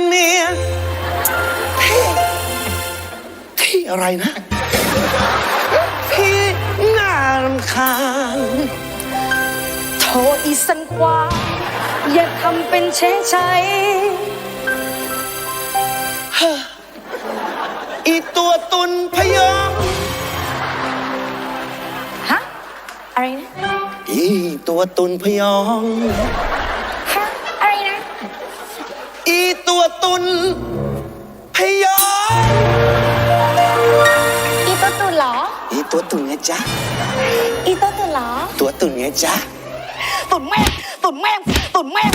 มึงก็เป็นเมียที่ที่อะไรนะที่น่ารำคาญโทอีสันควาอย่าทำเป็นเฉยชัยอีตัวตุนพยอง ฮะ อะไรนะอีตัวตุนพยอง ฮะ อะไรนะ อีตั วตุนพยองอีตัวตุ่นเหรอ อีตัวตุนไงจ๊ะ อีตัวตุ่นเหรอ ตัวตุนไงจ๊ะ ตุ่นแม่งตุ่นแม่งตุ่นแม่ง